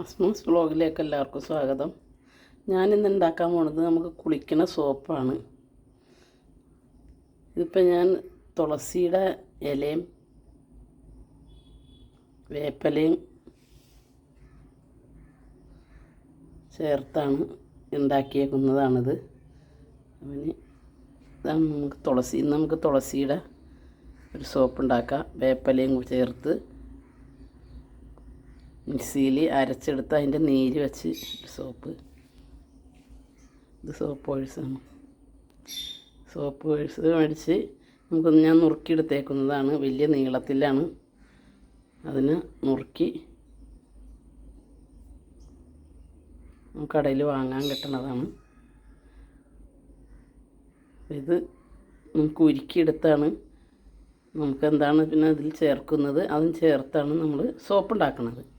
അസ്മൂസ് വ്ളോഗിലേക്ക് എല്ലാവർക്കും സ്വാഗതം. ഞാനിന്ന് ഉണ്ടാക്കാൻ പോണത് നമുക്ക് കുളിക്കണ സോപ്പാണ്. ഇതിപ്പോൾ ഞാൻ തുളസിയുടെ ഇലയും വേപ്പലയും ചേർത്താണ് ഉണ്ടാക്കിയേക്കുന്നതാണിത്. അവന് നമുക്ക് തുളസി നമുക്ക് തുളസിയുടെ ഒരു സോപ്പ് ഉണ്ടാക്കാം. വേപ്പലയും ചേർത്ത് മിക്സിയിൽ അരച്ചെടുത്ത് അതിന്റെ നീര് വെച്ച് സോപ്പ്. ഇത് സോപ്പ് ഒഴിച്ചാണ്. സോപ്പ് ഒഴിച്ച് മേടിച്ച് നമുക്കൊന്ന് ഞാൻ നുറുക്കിയെടുത്തേക്കുന്നതാണ്. വലിയ നീളത്തിലാണ്. അതിന് നുറുക്കി കടയിൽ വാങ്ങാൻ കിട്ടണതാണ്. ഇത് നമുക്ക് ഉരുക്കിയെടുത്താണ്. നമുക്ക് എന്താണ് പിന്നെ അതിൽ ചേർക്കുന്നത്? അതും ചേർത്താണ് നമ്മൾ സോപ്പ് ഉണ്ടാക്കുന്നത്.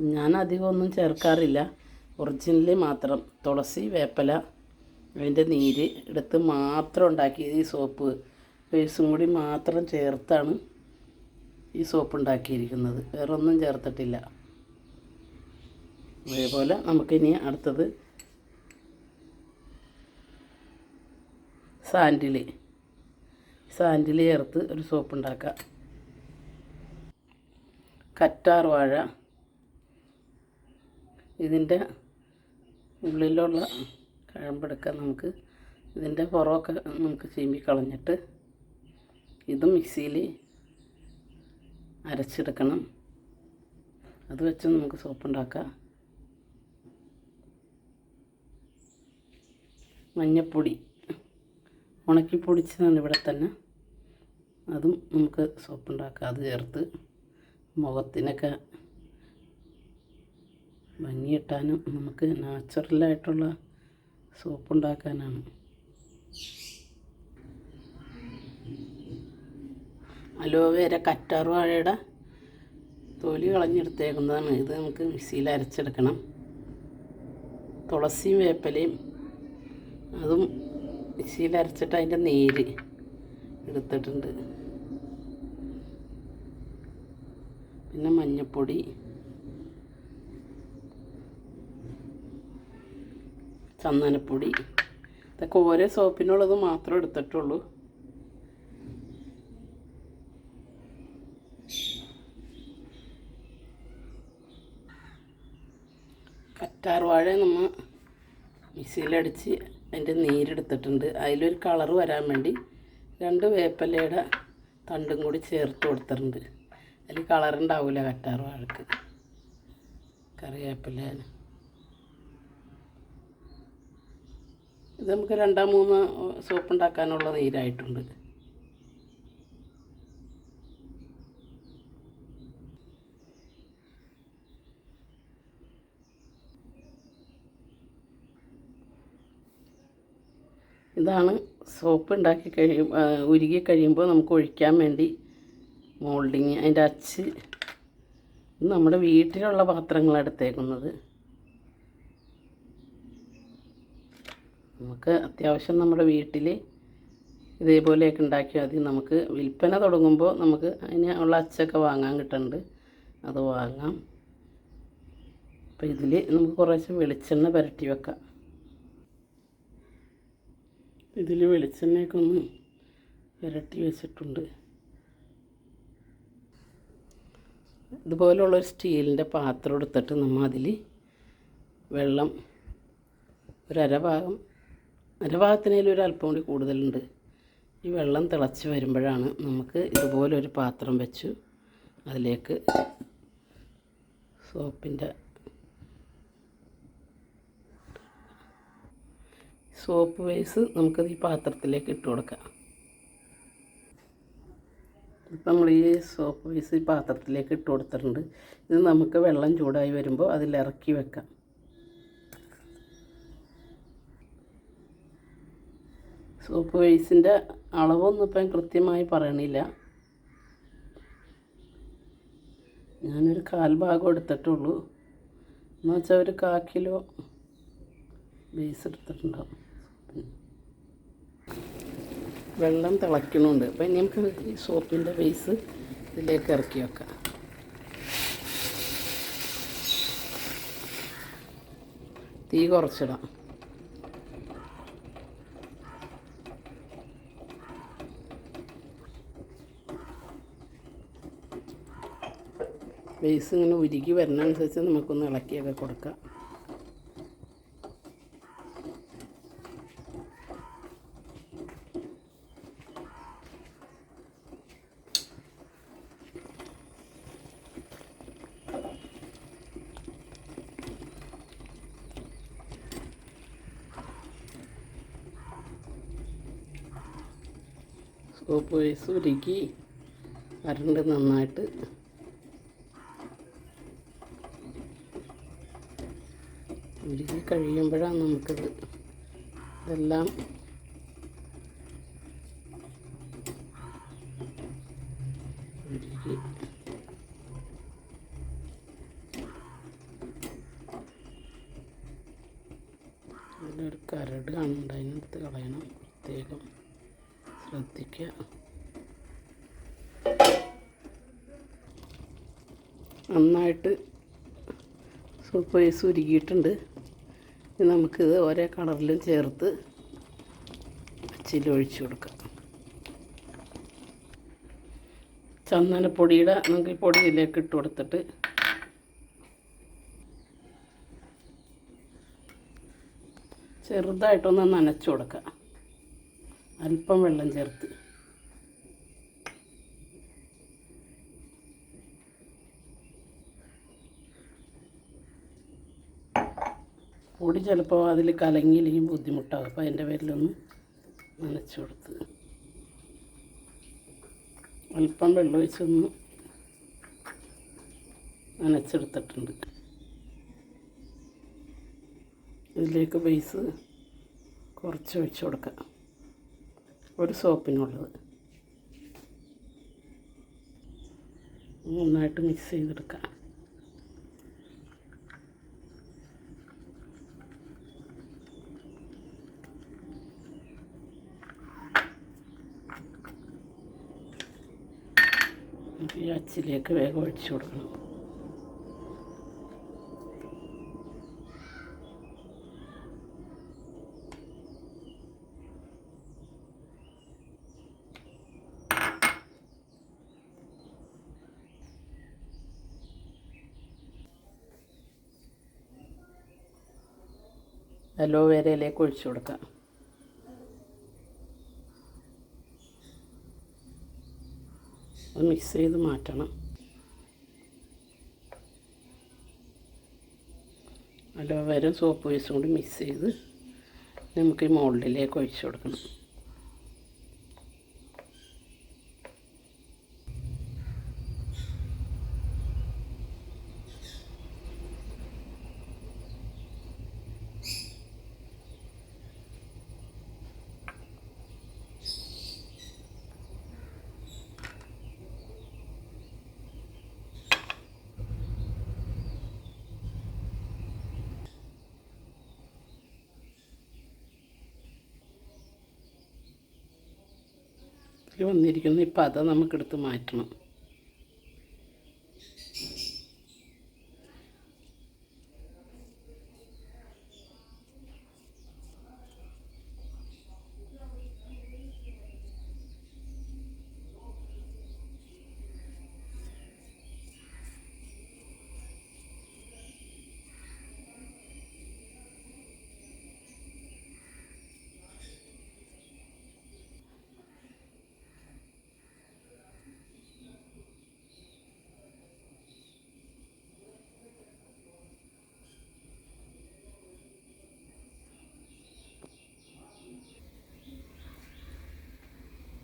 ഞാൻ അധികം ഒന്നും ചേർക്കാറില്ല. ഒറിജിനലി മാത്രം. തുളസി വേപ്പല അതിന്റെ നീര് എടുത്ത് മാത്രം ഉണ്ടാക്കിയത് ഈ സോപ്പ്. പേഴ്സും കൂടി മാത്രം ചേർത്താണ് ഈ സോപ്പ് ഉണ്ടാക്കിയിരിക്കുന്നത്. വേറെ ഒന്നും ചേർത്തിട്ടില്ല. അതേപോലെ നമുക്കിനി അടുത്തത് സാൻഡിൽ സാൻഡിൽ ചേർത്ത് ഒരു സോപ്പ് ഉണ്ടാക്കാം. കറ്റാർ വാഴ ഇതിന്റെ ഉള്ളിലുള്ള കഴമ്പെടുക്കാൻ നമുക്ക് ഇതിന്റെ പുറമൊക്കെ നമുക്ക് ചീമ്പി കളഞ്ഞിട്ട് ഇത് മിക്സിയിൽ അരച്ചെടുക്കണം. അത് വെച്ച് നമുക്ക് സോപ്പ് ഉണ്ടാക്കാം. മഞ്ഞപ്പൊടി. ഉണക്കി പൊടിച്ചതാണ് ഇവിടെ തന്നെ. അതും നമുക്ക് സോപ്പ് ഉണ്ടാക്കാം. അത് ചേർത്ത് മുഖത്തിനൊക്കെ ഭംഗിയിട്ടാനും നമുക്ക് നാച്ചുറലായിട്ടുള്ള സോപ്പ് ഉണ്ടാക്കാനാണ് അലോവേര കറ്റാർ വാഴയുടെ തൊലി കളഞ്ഞെടുത്തേക്കുന്നതാണ്. ഇത് നമുക്ക് മിക്സിയിൽ അരച്ചെടുക്കണം. തുളസിയും വേപ്പലയും അതും മിക്സിയിൽ അരച്ചിട്ട് അതിന്റെ നീര് എടുത്തിട്ടുണ്ട്. പിന്നെ മഞ്ഞൾപ്പൊടി ചന്ദനപ്പൊടി. ഇതൊക്കെ ഓരോ സോപ്പിനുള്ളത് മാത്രം എടുത്തിട്ടുള്ളൂ. കറ്റാർ വാഴ നമ്മൾ മിക്സിയിലടിച്ച് അതിന്റെ നീരെടുത്തിട്ടുണ്ട്. അതിലൊരു കളർ വരാൻ വേണ്ടി രണ്ട് വേപ്പലയുടെ തണ്ടും കൂടി ചേർത്ത് കൊടുത്തിട്ടുണ്ട്. അതിൽ കളറുണ്ടാവില്ല കറ്റാർ വാഴക്ക് കറിവേപ്പില ഇത് നമുക്ക് രണ്ടാം മൂന്ന് സോപ്പ് ഉണ്ടാക്കാനുള്ള നീരായിട്ടുണ്ട്. ഇതാണ് സോപ്പ് ഉണ്ടാക്കി കഴിയും ഉരുകി കഴിയുമ്പോൾ നമുക്ക് ഒഴിക്കാൻ വേണ്ടി മോൾഡിങ് അതിന്റെ അച്ച്. നമ്മുടെ വീട്ടിലുള്ള പാത്രങ്ങളാണ് നമുക്ക് അത്യാവശ്യം നമ്മുടെ വീട്ടിൽ ഇതേപോലെയൊക്കെ ഉണ്ടാക്കിയാൽ മതി നമുക്ക് വിൽപ്പന തുടങ്ങുമ്പോൾ നമുക്ക് അതിന് ഉള്ള അച്ചൊക്കെ വാങ്ങാൻ കിട്ടുന്നുണ്ട്. അത് വാങ്ങാം. അപ്പോൾ ഇതിൽ നമുക്ക് കുറേശ്ശെ വെളിച്ചെണ്ണ പുരട്ടി വെക്കാം. ഇതിൽ വെളിച്ചെണ്ണയൊക്കെ ഒന്ന് പുരട്ടി വെച്ചിട്ടുണ്ട്. ഇതുപോലുള്ളൊരു സ്റ്റീലിന്റെ പാത്രം എടുത്തിട്ട് നമ്മൾ അതിൽ വെള്ളം ഒരു ഭാഗത്തിനേലും ഒരു അല്പം കൂടി കൂടുതലുണ്ട്. ഈ വെള്ളം തിളച്ച് വരുമ്പോഴാണ് നമുക്ക് ഇതുപോലൊരു പാത്രം വെച്ചു അതിലേക്ക് സോപ്പിന്റെ സോപ്പ് വേസ് നമുക്കത് ഈ പാത്രത്തിലേക്ക് ഇട്ട് കൊടുക്കാം. ഇപ്പം നമ്മൾ ഈ സോപ്പ് വേസ് ഈ പാത്രത്തിലേക്ക് ഇട്ട് കൊടുത്തിട്ടുണ്ട്. ഇത് നമുക്ക് വെള്ളം ചൂടായി വരുമ്പോൾ അതിലിറക്കി വെക്കാം. സോപ്പ് വേസിന്റെ അളവൊന്നും ഇപ്പം കൃത്യമായി പറയണില്ല. ഞാനൊരു കാൽ ഭാഗം എടുത്തിട്ടുള്ളൂ. എന്ന് വെച്ചാൽ ഒരു കാ കിലോ ബേസ് എടുത്തിട്ടുണ്ടാവും. വെള്ളം തിളയ്ക്കണുണ്ട്. അപ്പം ഇനി നമുക്ക് ഈ സോപ്പിന്റെ ബേസ് ഇതിലേക്ക് ഇറക്കി വെക്കാം. തീ കുറച്ചിടാം. ബേസ് ഇങ്ങനെ ഉരുകി വരുന്നതനുസരിച്ച് നമുക്കൊന്ന് ഇളക്കിയൊക്കെ കൊടുക്കാം. സോപ്പ് വേസ് ഉരുക്കി വരണ്ട് നന്നായിട്ട് ഉരുകി കഴിയുമ്പോഴാണ് നമുക്കിത് ഇതെല്ലാം ഉരുകി. കരട് കാണുന്നുണ്ട് അതിനെടുത്ത് കളയണം. പ്രത്യേകം ശ്രദ്ധിക്കുക. നന്നായിട്ട് സൂപ്പ് ഉരുകിയിട്ടുണ്ട്. നമുക്കിത് ഓരോ കളറിലും ചേർത്ത് അച്ചിലൊഴിച്ച് കൊടുക്കാം. ചന്ദനപ്പൊടിയുടെ നമുക്ക് ഈ പൊടിയിലേക്ക് ഇട്ട് കൊടുത്തിട്ട് ചെറുതായിട്ടൊന്ന് നനച്ചു കൊടുക്കാം. അല്പം വെള്ളം ചേർത്ത്. പൊടി ചിലപ്പോൾ അതിൽ കലങ്ങിയില്ലെങ്കിൽ ബുദ്ധിമുട്ടാകും അപ്പോൾ അതിന്റെ പേരിലൊന്ന് നനച്ചു കൊടുത്ത് അല്പം വെള്ളമൊഴിച്ചൊന്ന് നനച്ചെടുത്തിട്ടുണ്ട്. ഇതിലേക്ക് ബേസ് കുറച്ച് ഒഴിച്ചു കൊടുക്കാം. ഒരു സോപ്പിനുള്ളത്. നന്നായിട്ട് മിക്സ് ചെയ്തെടുക്കാം. ഈ അച്ചിലേക്ക് വേഗം ഒഴിച്ചു കൊടുക്കണം. അലോവേരയിലേക്ക് ഒഴിച്ചു കൊടുക്കാം. അത് മിക്സ് ചെയ്ത് മാറ്റണം. അലോവേരും സോപ്പ് പൈസും കൂടി മിക്സ് ചെയ്ത് നമുക്ക് ഈ മോൾഡിലേക്ക് ഒഴിച്ചു കൊടുക്കണം. ഇതിൽ വന്നിരിക്കുന്നു. ഇപ്പം അത് നമുക്കെടുത്ത് മാറ്റണം.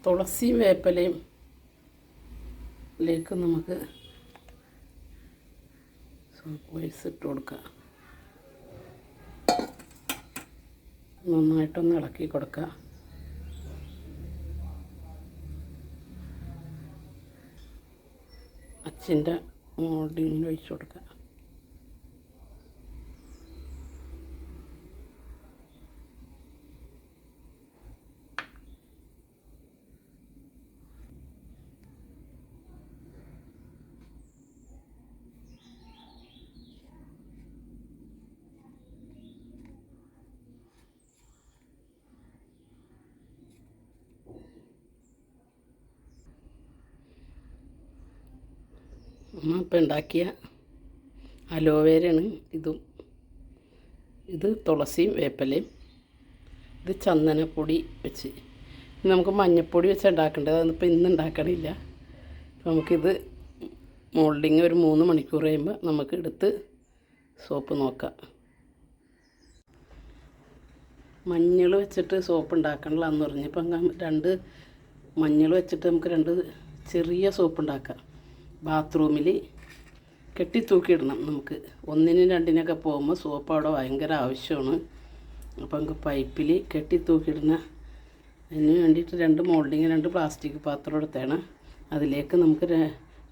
തുളസിയും വേപ്പലയും ലേക്ക് നമുക്ക് സോപ്പ് ഇട്ട് കൊടുക്കുക നന്നായിട്ടൊന്ന് ഇളക്കി കൊടുക്കുക അച്ഛന്റെ മോൾഡിങ്ങിൽ ഒഴിച്ചു കൊടുക്കുക അമ്മ ഇപ്പം ഉണ്ടാക്കിയ അലോവേരയാണ് ഇതും. ഇത് തുളസിയും വേപ്പലയും ഇത് ചന്ദനപ്പൊടി വെച്ച്. നമുക്ക് മഞ്ഞപ്പൊടി വെച്ച് ഉണ്ടാക്കേണ്ടത് അതിപ്പോൾ ഇന്ന് ഉണ്ടാക്കണില്ല. നമുക്കിത് മോൾഡിങ് ഒരു മൂന്ന് മണിക്കൂർ കഴിയുമ്പോൾ നമുക്ക് എടുത്ത് സോപ്പ് നോക്കാം. മഞ്ഞൾ വെച്ചിട്ട് സോപ്പ് ഉണ്ടാക്കണില്ല എന്ന് പറഞ്ഞപ്പോൾ രണ്ട് മഞ്ഞൾ വെച്ചിട്ട് നമുക്ക് രണ്ട് ചെറിയ സോപ്പ് ഉണ്ടാക്കാം. ബാത്റൂമിൽ കെട്ടി തൂക്കിയിടണം നമുക്ക്. ഒന്നിനും രണ്ടിനൊക്കെ പോകുമ്പോൾ സോപ്പ് അവിടെ ഭയങ്കര ആവശ്യമാണ്. അപ്പം നമുക്ക് പൈപ്പിൽ കെട്ടിത്തൂക്കിയിടുന്ന അതിന് വേണ്ടിയിട്ട് രണ്ട് മോൾഡിങ് രണ്ട് പ്ലാസ്റ്റിക് പാത്രം എടുത്തേണം. അതിലേക്ക് നമുക്ക്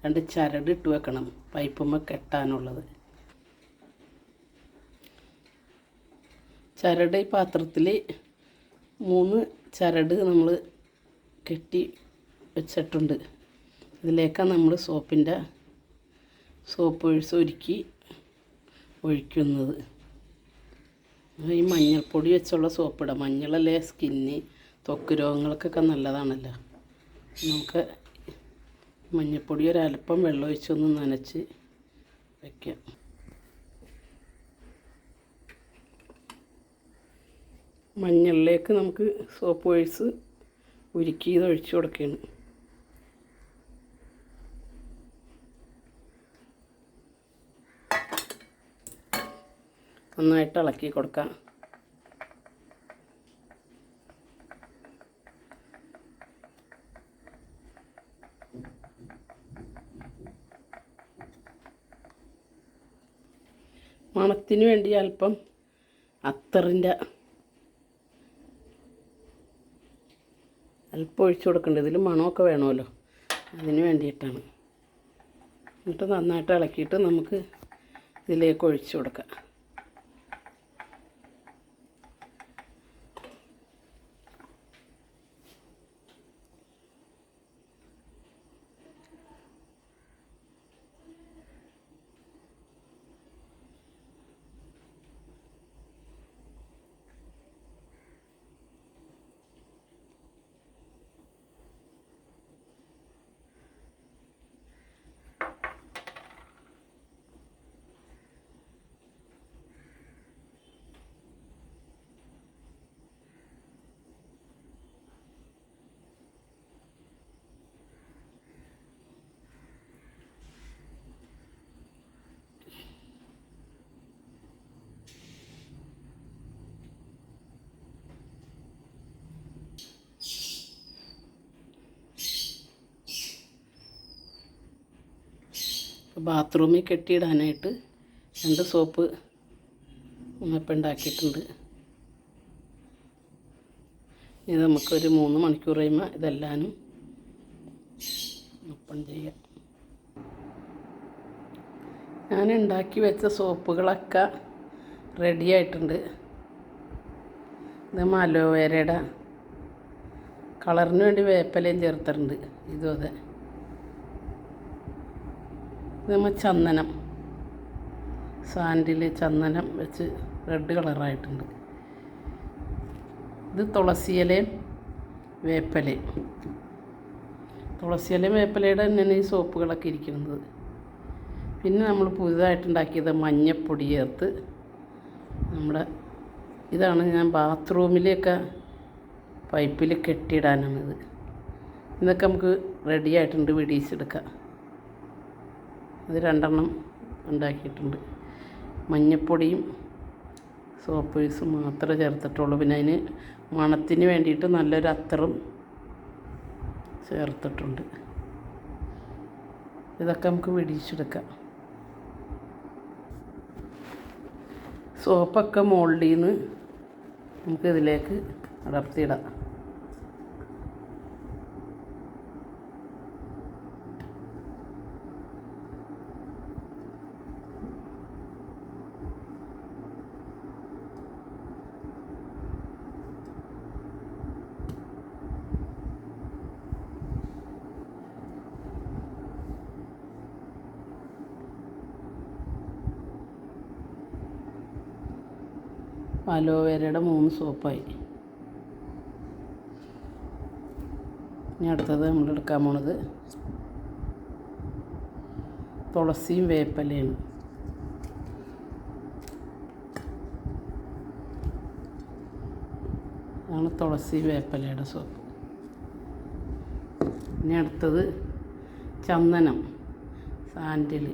രണ്ട് ചരട് ഇട്ട് വെക്കണം പൈപ്പുമ്മ കെട്ടാനുള്ളത്. ചരട് ഈ പാത്രത്തിൽ മൂന്ന് ചരട് നമ്മൾ കെട്ടി വെച്ചിട്ടുണ്ട്. ഇതിലേക്കാണ് നമ്മൾ സോപ്പിന്റെ സോപ്പ് ഒഴിച്ച് ഒരുക്കി ഒഴിക്കുന്നത്. ഈ മഞ്ഞൾപ്പൊടി വെച്ചുള്ള സോപ്പിടാം മഞ്ഞളല്ലേ സ്കിന്ന് ത്വക്ക് രോഗങ്ങൾക്കൊക്കെ നല്ലതാണല്ലോ. നമുക്ക് മഞ്ഞൾപ്പൊടി ഒരല്പം വെള്ളം ഒഴിച്ചൊന്ന് നനച്ച് വയ്ക്കാം മഞ്ഞളിലേക്ക് നമുക്ക് സോപ്പ് ഒഴിച്ച് ഉരുക്കി ഇത് ഒഴിച്ച് കൊടുക്കുകയാണ് നന്നായിട്ട് ഇളക്കി കൊടുക്കാം. മണത്തിന് വേണ്ടി അല്പം അത്തറിന്റെ അല്പം ഒഴിച്ചു കൊടുക്കേണ്ടത് ഇതിൽ മണമൊക്കെ വേണമല്ലോ. അതിന് വേണ്ടിയിട്ടാണ്. എന്നിട്ട് നന്നായിട്ട് ഇളക്കിയിട്ട് നമുക്ക് ഇതിലേക്ക് ഒഴിച്ചു കൊടുക്കാം. ബാത്റൂമിൽ കെട്ടിയിടാനായിട്ട് രണ്ട് സോപ്പ് ഉമ്മപ്പം ഉണ്ടാക്കിയിട്ടുണ്ട്. ഇത് നമുക്കൊരു മൂന്ന് മണിക്കൂർ കഴിയുമ്പോൾ ഇതെല്ലാനും ഒപ്പം ചെയ്യാം. ഞാൻ ഉണ്ടാക്കി വെച്ച സോപ്പുകളൊക്കെ റെഡി ആയിട്ടുണ്ട്. ഇത് അലോവേരയുടെ കളറിന് വേണ്ടി വേപ്പലയും ചേർത്തിട്ടുണ്ട്. ഇതും അതെ. നമ്മൾ ചന്ദനം. സാൻഡിൽ ചന്ദനം വെച്ച് റെഡ് കളറായിട്ടുണ്ട്. ഇത് തുളസിയിലയും വേപ്പലയും. തുളസിയിലയും വേപ്പലയുടെ തന്നെയാണ് ഈ സോപ്പുകളൊക്കെ ഇരിക്കുന്നത്. പിന്നെ നമ്മൾ പുതുതായിട്ടുണ്ടാക്കിയത് മഞ്ഞപ്പൊടി ചേർത്ത് നമ്മുടെ ഇതാണ് ഞാൻ ബാത്റൂമിലേക്ക് പൈപ്പിൽ കെട്ടിയിടാനാണിത്. ഇതൊക്കെ നമുക്ക് റെഡി ആയിട്ടുണ്ട് ഇത് രണ്ടെണ്ണം ഉണ്ടാക്കിയിട്ടുണ്ട്. മഞ്ഞപ്പൊടിയും സോപ്പ് പീസും മാത്രമേ ചേർത്തിട്ടുള്ളൂ. പിന്നെ അതിന് മണത്തിന് വേണ്ടിയിട്ട് നല്ലൊരു അത്തറും ചേർത്തിട്ടുണ്ട്. ഇതൊക്കെ നമുക്ക് വിടിച്ചെടുക്കാം സോപ്പൊക്കെ മോൾഡിൽ നിന്ന് നമുക്ക് ഇതിലേക്ക് അടർത്തിയിടാം. അലോവേരയുടെ മൂന്ന് സോപ്പായി. ഇനി അടുത്തത് നമ്മൾ എടുക്കാൻ പോണത് തുളസിയും വേപ്പലയാണ്. ആണ് തുളസി വേപ്പലയുടെ സോപ്പ്. ഇനി അടുത്തത് ചന്ദനം സാൻഡിൽ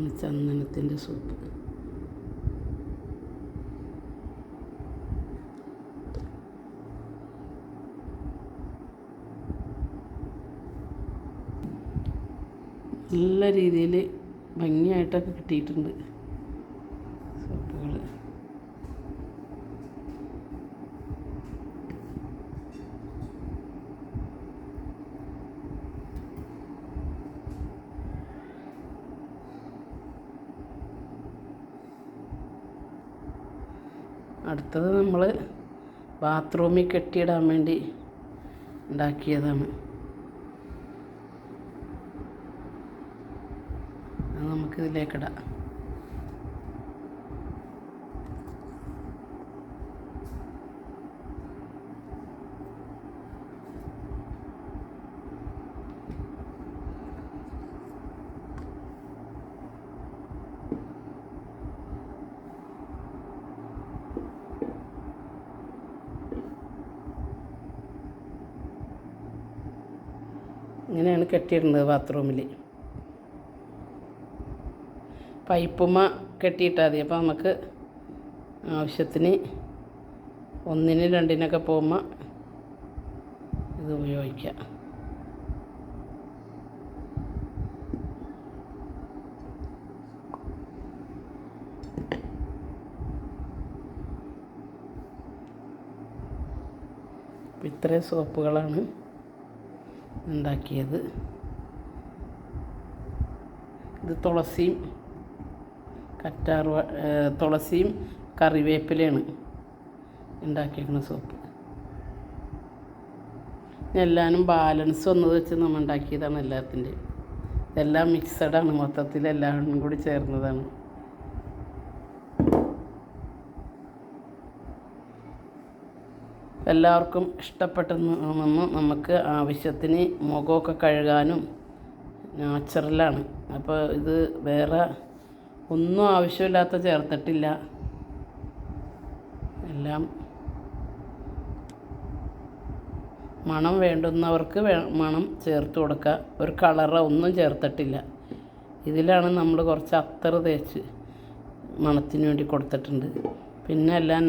ആണ് ചന്ദനത്തിന്റെ സൂപ്പ് നല്ല രീതിയിൽ ഭംഗിയായിട്ടൊക്കെ കിട്ടിയിട്ടുണ്ട്. അടുത്തത് നമ്മൾ ബാത്റൂമിൽ കെട്ടിയിടാൻ വേണ്ടി ഉണ്ടാക്കിയതാണ്. നമുക്കിതിലേക്കിടാം ഇങ്ങനെയാണ് കെട്ടിയിടുന്നത് ബാത്റൂമിൽ പൈപ്പുമ്മ കെട്ടിയിട്ടാൽ മതി. അപ്പോൾ നമുക്ക് ആവശ്യത്തിന് ഒന്നിന് രണ്ടിനൊക്കെ പോകുമ്പോൾ ഇത് ഉപയോഗിക്കാം. ഇത്രയും സോപ്പുകളാണ്. ഉണ്ടാക്കിയത്. ഇത് തുളസിയും കറ്റാർ തുളസിയും കറിവേപ്പിലയാണ് ഉണ്ടാക്കിയിരിക്കുന്ന സോപ്പ്. എല്ലാനും ബാലൻസ് വന്നത് വെച്ച് നമ്മൾ ഉണ്ടാക്കിയതാണ് എല്ലാത്തിന്റെയും എല്ലാം മിക്സഡാണ് മൊത്തത്തിൽ എല്ലാവരും കൂടി ചേർന്നതാണ്. എല്ലാവർക്കും ഇഷ്ടപ്പെട്ടെന്ന് നമുക്ക് ആവശ്യത്തിന് മുഖമൊക്കെ കഴുകാനും നാച്ചുറലാണ്. അപ്പോൾ ഇത് വേറെ ഒന്നും ആവശ്യമില്ലാത്ത ചേർത്തിട്ടില്ല. എല്ലാം മണം വേണ്ടുന്നവർക്ക് വേ മണം ചേർത്ത് കൊടുക്കുക. ഒരു കളറോ ഒന്നും ചേർത്തിട്ടില്ല. ഇതിലാണ് നമ്മൾ കുറച്ച് അത്തറ് തേച്ച് മണത്തിന് വേണ്ടി കൊടുത്തിട്ടുണ്ട്. പിന്നെ എല്ലാം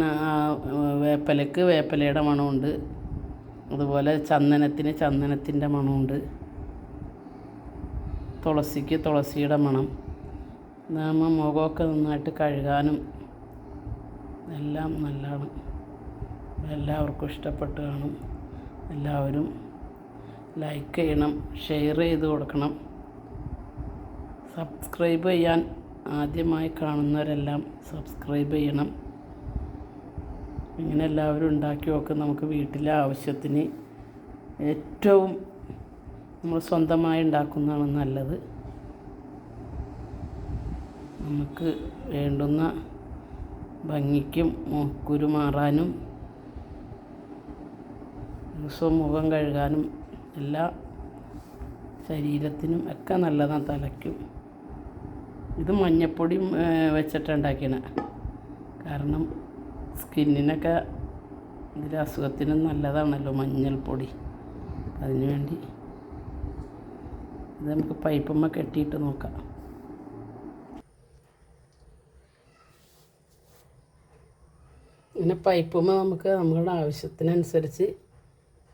വേപ്പലക്ക് വേപ്പലയുടെ മണമുണ്ട്. അതുപോലെ ചന്ദനത്തിന് ചന്ദനത്തിന്റെ മണമുണ്ട്. തുളസിക്ക് തുളസിയുടെ മണം. നമ്മൾ മുഖമൊക്കെ നന്നായിട്ട് കഴുകാനും എല്ലാം നല്ലതാണ്. എല്ലാവർക്കും ഇഷ്ടപ്പെട്ട് കാണും. എല്ലാവരും ലൈക്ക് ചെയ്യണം ഷെയർ ചെയ്ത് കൊടുക്കണം. സബ്സ്ക്രൈബ് ചെയ്യാൻ ആദ്യമായി കാണുന്നവരെല്ലാം സബ്സ്ക്രൈബ് ചെയ്യണം. ഇങ്ങനെ എല്ലാവരും ഉണ്ടാക്കി നോക്കും നമുക്ക് വീട്ടിലെ ആവശ്യത്തിന് ഏറ്റവും നമ്മൾ സ്വന്തമായി ഉണ്ടാക്കുന്നതാണ് നല്ലത്. നമുക്ക് വേണ്ടുന്ന ഭംഗിക്കും കുരു മാറാനും ദിവസവും മുഖം കഴുകാനും എല്ലാ ശരീരത്തിനും ഒക്കെ നല്ലതാണ് തലയ്ക്കും. ഇത് മഞ്ഞപ്പൊടിയും വെച്ചിട്ടുണ്ടാക്കിയാണ് കാരണം സ്കിന്നിനൊക്കെ ഇതിൽ അസുഖത്തിന് നല്ലതാണല്ലോ മഞ്ഞൾപ്പൊടി അതിന് വേണ്ടി ഇത് നമുക്ക് പൈപ്പമ്മ കെട്ടിയിട്ട് നോക്കാം. ഇങ്ങനെ പൈപ്പുമ്മ നമുക്ക് നമ്മളുടെ ആവശ്യത്തിനനുസരിച്ച്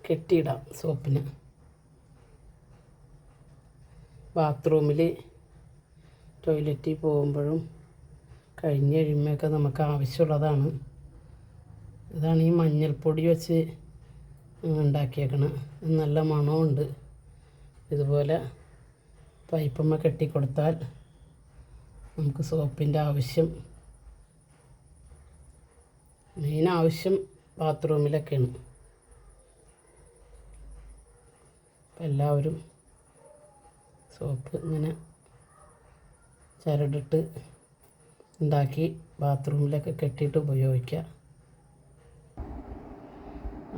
കെട്ടിയിടാം സോപ്പിന്. ബാത്റൂമിൽ ടോയ്ലറ്റിൽ പോകുമ്പോഴും കഴിഞ്ഞ് കഴിയുമ്പോഴൊക്കെ നമുക്ക് ആവശ്യമുള്ളതാണ്. ഇതാണ് ഈ മഞ്ഞൾപ്പൊടി വെച്ച് ഉണ്ടാക്കിയേക്കണം. നല്ല മണമുണ്ട് ഇതുപോലെ പൈപ്പമ്മ കെട്ടിക്കൊടുത്താൽ നമുക്ക് സോപ്പിന്റെ ആവശ്യം മെയിൻ ആവശ്യം ബാത്റൂമിലൊക്കെയാണ് എല്ലാവരും സോപ്പ് ഇങ്ങനെ ചരടിട്ട് ഉണ്ടാക്കി ബാത്റൂമിലൊക്കെ കെട്ടിയിട്ട് ഉപയോഗിക്കുക.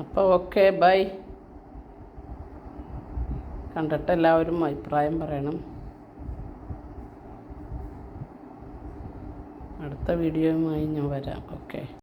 അപ്പോൾ ഓക്കെ ബൈ കണ്ടിട്ട് എല്ലാവരും അഭിപ്രായം പറയണം. അടുത്ത വീഡിയോയുമായി ഞാൻ വരാം. ഓക്കെ